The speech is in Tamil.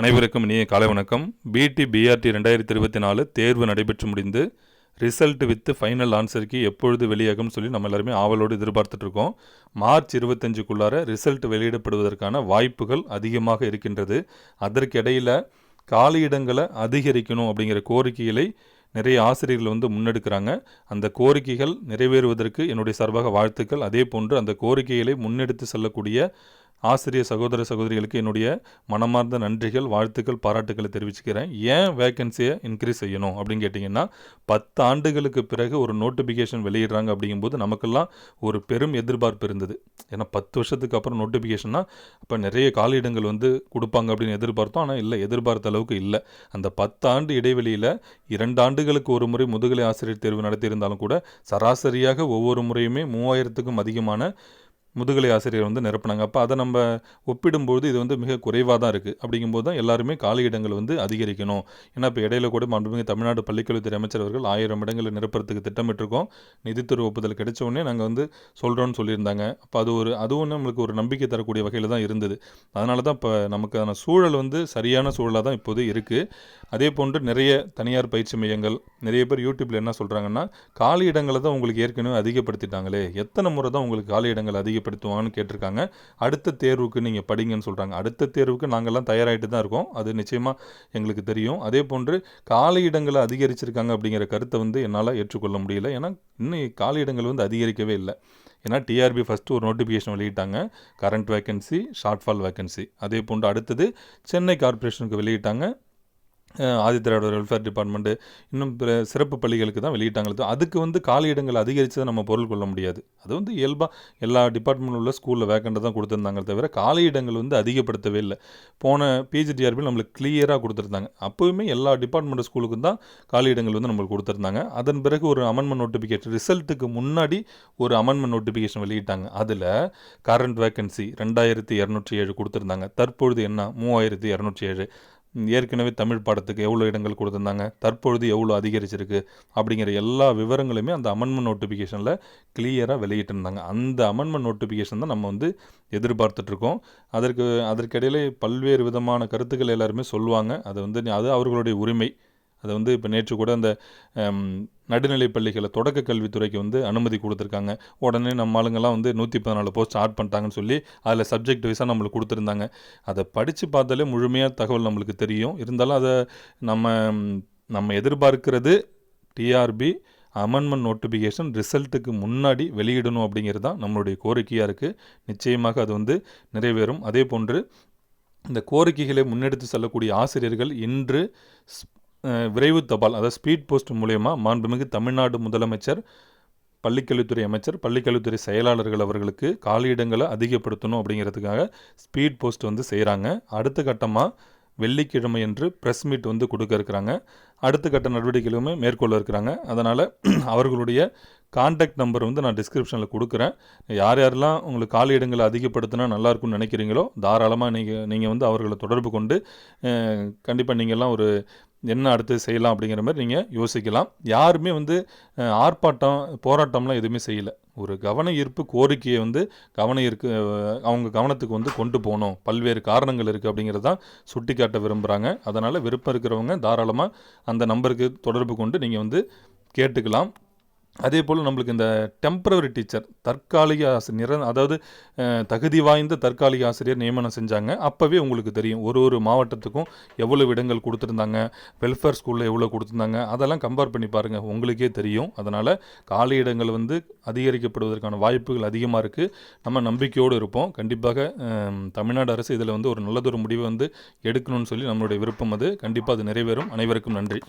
அனைவருக்கும் இனிய காலை வணக்கம். பிடி பிஆர்டி ரெண்டாயிரத்தி இருபத்தி நாலு தேர்வு நடைபெற்று முடிந்து ரிசல்ட் வித் ஃபைனல் ஆன்சருக்கு எப்பொழுது வெளியாகும் சொல்லி நம்ம எல்லாருமே ஆவலோடு எதிர்பார்த்துட்ருக்கோம். மார்ச் இருபத்தஞ்சுக்குள்ளார ரிசல்ட் வெளியிடப்படுவதற்கான வாய்ப்புகள் அதிகமாக இருக்கின்றது. அதற்கிடையில் காலியிடங்களை அதிகரிக்கணும் அப்படிங்கிற கோரிக்கைகளை நிறைய ஆசிரியர்கள் வந்து முன்னெடுக்கிறாங்க. அந்த கோரிக்கைகள் நிறைவேறுவதற்கு என்னுடைய சார்பாக வாழ்த்துக்கள். அதே போன்று அந்த கோரிக்கைகளை முன்னெடுத்து செல்லக்கூடிய ஆசிரியர் சகோதர சகோதரிகளுக்கு என்னுடைய மனமார்ந்த நன்றிகள் வாழ்த்துக்கள் பாராட்டுக்களை தெரிவிச்சுக்கிறேன். ஏன் வேக்கன்சியை இன்க்ரீஸ் செய்யணும் அப்படின்னு கேட்டிங்கன்னா பத்து ஆண்டுகளுக்கு பிறகு ஒரு நோட்டிஃபிகேஷன் வெளியிடுறாங்க அப்படிங்கும்போது நமக்கெல்லாம் ஒரு பெரும் எதிர்பார்ப்பு இருந்தது. ஏன்னா பத்து வருஷத்துக்கு அப்புறம் நோட்டிஃபிகேஷன்னா இப்போ நிறைய காலியிடங்கள் வந்து கொடுப்பாங்க அப்படின்னு எதிர்பார்த்தோம். ஆனால் இல்லை எதிர்பார்த்த அளவுக்கு இல்லை. அந்த பத்து ஆண்டு இடைவெளியில் இரண்டு ஆண்டுகளுக்கு ஒரு முறை முதுகலை ஆசிரியர் தேர்வு நடத்தியிருந்தாலும் கூட சராசரியாக ஒவ்வொரு முறையுமே மூவாயிரத்துக்கும் அதிகமான முதுகலை ஆசிரியர் வந்து நிரப்புனாங்க. அப்போ அதை நம்ம ஒப்பிடும்போது இது வந்து மிக குறைவாக தான் இருக்குது அப்படிங்கும்போது தான் எல்லாருமே காலியிடங்கள் வந்து அதிகரிக்கணும். ஏன்னா இப்போ இடையில கூட மாண்புமிகு தமிழ்நாடு பள்ளிக்கல்வித்துறை அமைச்சர் அவர்கள் ஆயிரம் இடங்களை நிரப்புறதுக்கு திட்டமிட்டிருக்கோம். நிதித்துறை ஒப்புதல் கிடைச்ச உடனே நாங்கள் வந்து சொல்கிறோன்னு சொல்லியிருந்தாங்க. அப்போ அது ஒரு அதுவும் நம்மளுக்கு ஒரு நம்பிக்கை தரக்கூடிய வகையில் தான் இருந்தது. அதனால தான் இப்போ நமக்கான சூழல் வந்து சரியான சூழலாக தான் இப்போது இருக்குது அதே போன்று நிறைய தனியார் பயிற்சி மையங்கள் நிறைய பேர் யூடியூப்பில் என்ன சொல்கிறாங்கன்னா காலி இடங்களை தான் உங்களுக்கு ஏற்கனவே அதிகப்படுத்திட்டாங்களே. எத்தனை முறை தான் உங்களுக்கு காலி இடங்கள் ஏற்படுத்துவாங்கன்னு கேட்டிருக்காங்க. அடுத்த தேர்வுக்கு நீங்கள் படிங்கன்னு சொல்கிறாங்க அடுத்த தேர்வுக்கு நாங்கள்லாம் தயாராகிட்டு தான் இருக்கோம். அது நிச்சயமாக எங்களுக்கு தெரியும். அதே போன்று காலி இடங்களை அதிகரிச்சிருக்காங்க அப்படிங்கிற கருத்தை வந்து என்னால் ஏற்றுக்கொள்ள முடியல. ஏன்னா இன்னும் காலி இடங்கள் வந்து அதிகரிக்கவே இல்லை. ஏன்னா டிஆர்பி ஃபஸ்ட்டு ஒரு நோட்டிஃபிகேஷன் வெளியிட்டாங்க. Current vacancy shortfall vacancy அதே போன்று அடுத்தது சென்னை கார்ப்பரேஷனுக்கு வெளியிட்டாங்க. ஆதித்திராவிடர் வெல்ஃபேர் டிபார்ட்மெண்ட்டு இன்னும் பிற சிறப்பு பள்ளிகளுக்கு தான் வெளியிட்டாங்களே அதுக்கு வந்து காலி இடங்கள் அதிகரித்து நம்ம பொருள் கொள்ள முடியாது. அது வந்து இயல்பாக எல்லா டிபார்ட்மெண்ட் உள்ள ஸ்கூலில் வேக்கண்ட்டை தான் கொடுத்துருந்தாங்க தவிர காலி இடங்கள் வந்து அதிகப்படுத்தவே இல்லை. போன பிஜிடிஆர்பியில் நம்மளுக்கு கிளியராக கொடுத்துருந்தாங்க. அப்போவுமே எல்லா டிபார்ட்மெண்ட் ஸ்கூலுக்கும் தான் காலி இடங்கள் வந்து நம்மளுக்கு கொடுத்துருந்தாங்க. அதன் பிறகு ஒரு அமெண்ட்மெண்ட் நோட்டிஃபிகேஷன் ரிசல்ட்டுக்கு முன்னாடி ஒரு அமெண்ட்மெண்ட் நோட்டிஃபிகேஷன் வெளியிட்டாங்க. அதில் கரண்ட் வேக்கன்சி ரெண்டாயிரத்தி இரநூற்றி ஏழு கொடுத்துருந்தாங்க. தற்பொழுது என்ன? மூவாயிரத்தி இரநூற்றி ஏழு. ஏற்கனவே தமிழ் பாடத்துக்கு எவ்வளோ இடங்கள் கொடுத்துருந்தாங்க தற்பொழுது எவ்வளோ அதிகரிச்சிருக்கு அப்படிங்கிற எல்லா விவரங்களுமே அந்த அமெண்ட்மெண்ட் நோட்டிஃபிகேஷனில் கிளியராக வெளியிட்டிருந்தாங்க. அந்த அமெண்ட்மெண்ட் நோட்டிஃபிகேஷன் தான் நம்ம வந்து எதிர்பார்த்துட்ருக்கோம் அதற்கு அதற்கிடையிலே பல்வேறு விதமான கருத்துக்கள் எல்லாருமே சொல்லுவாங்க. அது வந்து அது அவர்களுடைய உரிமை. அதை வந்து இப்போ நேற்று கூட அந்த நடுநிலை பள்ளிகளை தொடக்க கல்வித்துறைக்கு வந்து அனுமதி கொடுத்துருக்காங்க. உடனே நம்ம ஆளுங்கெல்லாம் வந்து நூற்றி பதினாலு போஸ்ட் ஸ்டார்ட் பண்ணிட்டாங்கன்னு சொல்லி அதில் சப்ஜெக்ட் வைஸாக நம்மளுக்கு கொடுத்துருந்தாங்க. அதை படித்து பார்த்தாலே முழுமையாக தகவல் நம்மளுக்கு தெரியும். இருந்தாலும் அதை நம்ம நம்ம எதிர்பார்க்கிறது டிஆர்பி அமெண்ட்மெண்ட் நோட்டிஃபிகேஷன் ரிசல்ட்டுக்கு முன்னாடி வெளியிடணும் அப்படிங்கிறது தான் நம்மளுடைய கோரிக்கையாக இருக்குது நிச்சயமாக அது வந்து நிறைவேறும். அதே போன்று இந்த கோரிக்கைகளை முன்னெடுத்து செல்லக்கூடிய ஆசிரியர்கள் இன்று விரைவு தபால் அதாவது ஸ்பீட் போஸ்ட் மூலயமா மாண்புமிகு தமிழ்நாடு முதலமைச்சர் பள்ளிக்கல்வித்துறை அமைச்சர் பள்ளிக்கல்வித்துறை செயலாளர்கள் அவர்களுக்கு காலியிடங்களை அதிகப்படுத்தணும் அப்படிங்கிறதுக்காக ஸ்பீட் போஸ்ட் வந்து செய்கிறாங்க அடுத்த கட்டமாக வெள்ளிக்கிழமை என்று ப்ரெஸ் மீட் வந்து கொடுக்க இருக்கிறாங்க. அடுத்த கட்ட நடவடிக்கைகளுமே மேற்கொள்ள இருக்கிறாங்க. அதனால் அவர்களுடைய கான்டாக்ட் நம்பர் வந்து நான் டிஸ்கிரிப்ஷனில் கொடுக்குறேன். யார் யாரெல்லாம் உங்களுக்கு காலி இடங்களை அதிகப்படுத்தினா நல்லாயிருக்கும்னு நினைக்கிறீங்களோ தாராளமாக நீங்கள் நீங்கள் வந்து அவர்களை தொடர்பு கொண்டு கண்டிப்பாக நீங்கள்லாம் ஒரு என்ன அடுத்து செய்யலாம் அப்படிங்கிற மாதிரி நீங்கள் யோசிக்கலாம். யாருமே வந்து ஆர்ப்பாட்டம் போராட்டம்லாம் எதுவுமே செய்யலை. ஒரு கவன ஈர்ப்பு கோரிக்கையை வந்து கவன ஈர்க்கு அவங்க கவனத்துக்கு வந்து கொண்டு போகணும். பல்வேறு காரணங்கள் இருக்குது அப்படிங்கிறது தான் சுட்டி காட்ட விரும்புகிறாங்க அதனால் விருப்பம் இருக்கிறவங்க தாராளமாக அந்த நம்பருக்கு தொடர்பு கொண்டு நீங்கள் வந்து கேட்டுக்கலாம். அதே போல் நம்மளுக்கு இந்த டெம்பரவரி டீச்சர் தற்காலிக ஆசிரியர் அதாவது தகுதி வாய்ந்த தற்காலிக ஆசிரியர் நியமனம் செஞ்சாங்க. அப்போவே உங்களுக்கு தெரியும் ஒரு ஒரு மாவட்டத்துக்கும் எவ்வளோ இடங்கள் கொடுத்துருந்தாங்க வெல்ஃபேர் ஸ்கூலில் எவ்வளோ கொடுத்துருந்தாங்க அதெல்லாம் கம்பேர் பண்ணி பாருங்கள் உங்களுக்கே தெரியும். அதனால் காலி இடங்கள் வந்து அதிகரிக்கப்படுவதற்கான வாய்ப்புகள் அதிகமாக இருக்குது நம்ம நம்பிக்கையோடு இருப்போம். கண்டிப்பாக தமிழ்நாடு அரசு இதில் வந்து ஒரு நல்லதொரு முடிவை வந்து எடுக்கணும்னு சொல்லி நம்மளுடைய விருப்பம் அது. கண்டிப்பாக அது நிறைவேறும். அனைவருக்கும் நன்றி.